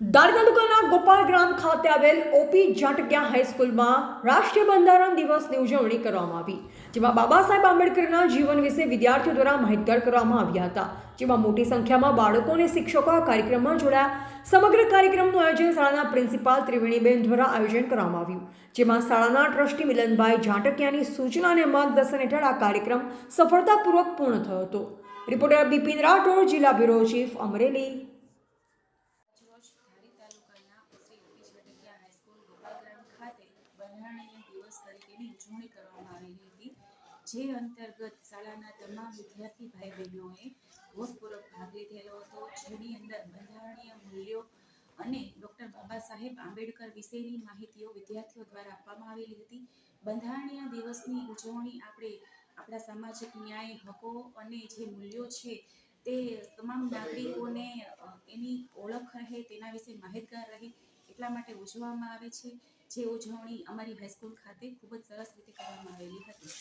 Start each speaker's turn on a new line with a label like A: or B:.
A: દાર તાલુકાના ગોપાલ ગ્રામ ખાતે આવેલ ઓપી જાટક્યા હાઈસ્કૂલમાં રાષ્ટ્રીય બંધારણ દિવસની ઉજવણી કરવામાં આવી, જેમાં બાબા સાહેબ આંબેડકરના જીવન વિશે વિદ્યાર્થીઓ દ્વારા માહિતગાર કરવામાં આવ્યા હતા. જેમાં મોટી સંખ્યામાં બાળકો અને શિક્ષકો આ કાર્યક્રમમાં જોડાયા. સમગ્ર કાર્યક્રમનું આયોજન શાળાના પ્રિન્સિપાલ ત્રિવેણીબેન દ્વારા આયોજન કરવામાં આવ્યું, જેમાં શાળાના ટ્રસ્ટી મિલનભાઈ જાટકિયાની સૂચના અને માર્ગદર્શન હેઠળ આ કાર્યક્રમ સફળતાપૂર્વક પૂર્ણ થયો હતો. રિપોર્ટર બિપિન રાઠોડ, જિલ્લા બ્યુરો ચીફ અમરેલી
B: આજરોજ ધારી તાલુકાના Shri OP Chhatakiya high school Gopalgram ખાતે બંધારણીય દિવસ ઉજવણી કરવામાં આવી હતી. જે અંતર્ગત શાળાના તમામ વિદ્યાર્થી ભાઈ બહેનોએ હોશપૂર્વક ભાગ લીધેલો હતો. જેની અંદર બંધારણીય મૂલ્યો અને ડૉક્ટર બાબા સાહેબ આંબેડકર વિશેની માહિતીઓ વિદ્યાર્થીઓ દ્વારા આપવામાં આવેલી હતી. બંધારણીય દિવસની ઉજવણી આપણે આપણા સામાજિક ન્યાય, હકો અને જે મૂલ્યો છે તે તમામ નાગરિકોને એની ઓળખ રહે તેના વિશે માહિતગાર રહે એટલા માટે ઉજવવામાં આવે છે? જે ઉજવણી અમારી હાઈસ્કૂલ ખાતે ખૂબ જ સરસ રીતે કરવામાં આવેલી હતી.